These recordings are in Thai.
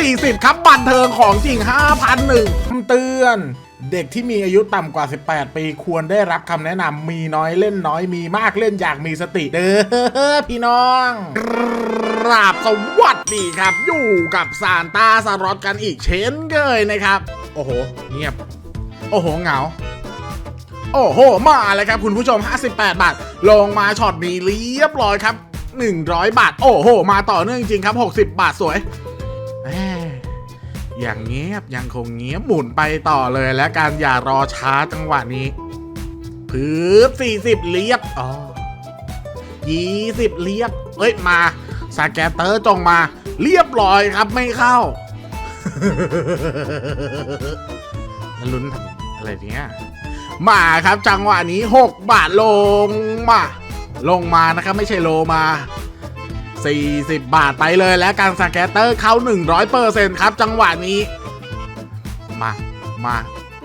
40 ครับบันเทิงของจริง 5,001คำเตือน เด็กที่มีอายุต่ำกว่า 18 ปีควรได้รับคำแนะนำมีน้อยเล่นน้อยมีมากเล่นอย่างมีสติ เด้อพี่น้องกราบสวัสดีครับ อยู่กับซานตาสรอตกันอีกเช่นเคยนะครับ โอ้โห เงียบ โอ้โหเหงาโอ้โห มาเลยครับคุณผู้ชม 58 บาท ลงมาช็อตนี้เรียบร้อยครับ 100 บาท โอ้โห มาต่อเนื่องจริงครับ 60 บาทสวย อย่างเงียบยังคงเงียบหมุนไปต่อเลยและการอย่ารอช้าจังหวะนี้พืบ40เรียบอ๋อ20เรียบเอ้ยมาสแกตเตอร์จงมา เรียบร้อยครับไม่เข้าลุ้นทำอะไรเนี้ยมาครับจังหวะนี้6บาทลงมา ลงมานะครับไม่ใช่โลมา 40 บาทไปเลยและการสแกตเตอร์เข้า100%ครับ จังหวะนี้ มา มา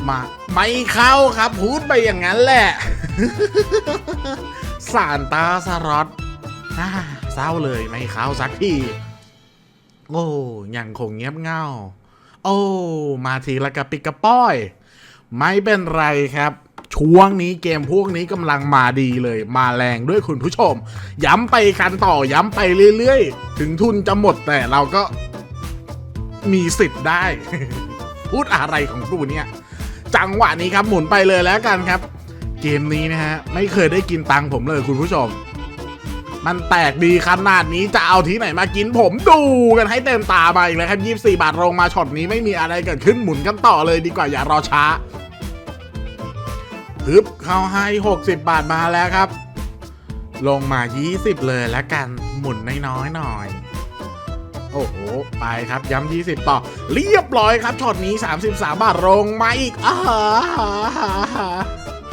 มา ไม่เข้าครับ พูดไปอย่างนั้นแหละสานตาสรอตอ่าเศร้าเลยไม่เข้าสักทีโอ้ยังคงเงียบเง่า โอ้ มาทีละกระปิกกระป้อย ไม่เป็นไรครับ ช่วงนี้เกมพวกนี้กำลังมาดีเลย มาแรงด้วยคุณผู้ชม ย้ำไปกันต่อย้ำไปเรื่อยๆ ถึงทุนจะหมดแต่เราก็มีสิทธิ์ได้ พูดอะไรของกูเนี่ย จังหวะนี้ครับหมุนไปเลยแล้วกันครับ เกมนี้นะฮะ ไม่เคยได้กินตังผมเลยคุณผู้ชม มันแตกดีขนาดนี้จะเอาที่ไหนมากินผมดูกันให้เต็มตาไปอีกแล้วครับ 24 บาทลงมาช็อตนี้ไม่มีอะไรเกิดขึ้นหมุนกันต่อเลยดีกว่าอย่ารอช้า ฮึบเข้าให้ 60 บาทมาแล้วครับ ลงมา 20 เลยแล้วกันหมุนน้อยๆหน่อย โอ้โห ไปครับย้ำ20 ต่อ เรียบร้อยครับช็อตนี้ 33 บาทลงมาอีกอ่า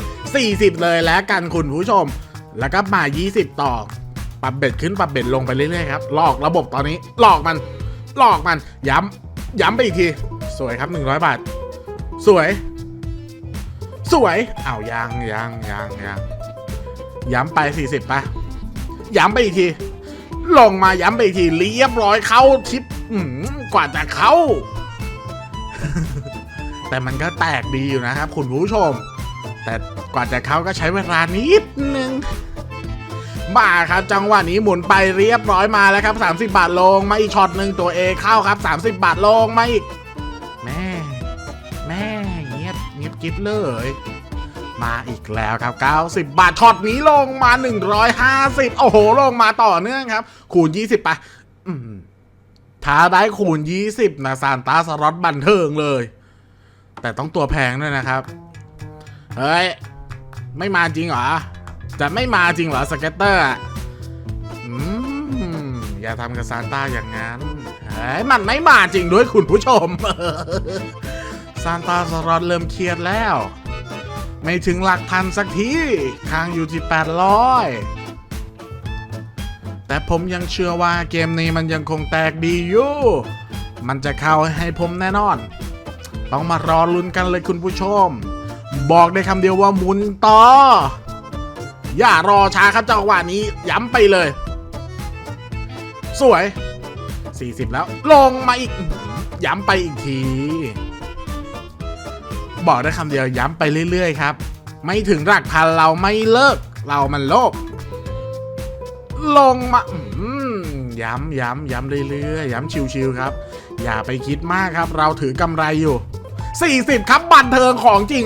40 เลยแล้วกันคุณผู้ชม แล้วก็มา 20 ต่อ ปรับเบ็ดขึ้นปรับเบ็ดลงไปเรื่อยๆครับหลอกระบบตอนนี้หลอกมันหลอกมันย้ำย้ำไปอีกที สวยครับ 100 บาท สวย สวยอ้าวยังยังยังยังย้ำไป 40ปะย้ำไปอีกที ลงมาย้ำไปอีกทีเรียบร้อยเข้าทิปอืกว่าจะเข้า แต่มันก็แตกดีอยู่นะครับ คุณผู้ชม แต่กว่าจะเข้าก็ใช้เวลานิดนึงมาครับจังหวะนี้หมุนไปเรียบร้อยมาแล้วครับ 30 บาทลงมาอีกช็อตหนึ่งตัวเอเข้าครับ 30 บาทลงมาอีก กิ๊บเลยมาอีกแล้วครับ 90 บาทช็อตนี้ลงมา 150 โอ้โห ลงมาต่อเนื่องครับ คูณ 20ไปถ้าได้คูณ 20 นะซานตาสล็อตบันเทิงเลย แต่ต้องตัวแพงด้วยนะครับ เฮ้ย ไม่มาจริงเหรอ จะไม่มาจริงเหรอ สเก็ตเตอร์อืมอย่าทำกับซานต้าอย่างนั้น เฮ้ย มันไม่มาจริงด้วยคุณผู้ชม ซานตาสรอตเริ่มเครียดแล้ว ไม่ถึงหลักพันสักทีค้างอยู่ที่ 800 แต่ผมยังเชื่อว่าเกมนี้มันยังคงแตกดีอยู่ มันจะเข้าให้ผมแน่นอน ต้องมารอลุ้นกันเลยคุณผู้ชม บอกได้คำเดียวว่าหมุนต่อ อย่ารอช้าครับจังหวะนี้ย้ำไปเลย สวย 40 แล้ว ลงมาอีกย้ำไปอีกที บอกได้คำเดียวย้ำไปเรื่อยๆครับ ไม่ถึงหลักพันเราไม่เลิก เรามันโลภลงมาย้ำย้ำย้ำเรื่อยๆย้ำชิวๆครับ อย่าไปคิดมากครับ เราถือกำไรอยู่ 40 ครับบันเทิงของจริง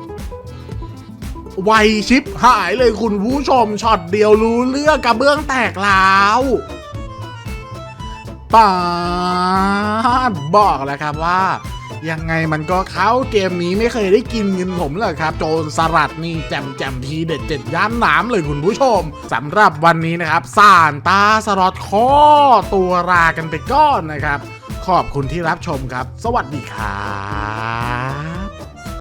5,001ไวชิปหายเลยคุณผู้ชมช็อตเดียวรู้เรื่องกระเบื้องแตกแล้วปาดบอกแล้วครับว่า ยังไงมันก็เข้าเกมนี้ไม่เคยได้กินเงินผมเลยครับ โจรสลัดนี่แจมแจมทีเด็ดเจ็ดย่านน้ำเลยคุณผู้ชมสำหรับวันนี้นะครับสานตาสล็อตข้อตัวรากันไปก้อนนะครับ ขอบคุณที่รับชมครับ สวัสดีครับ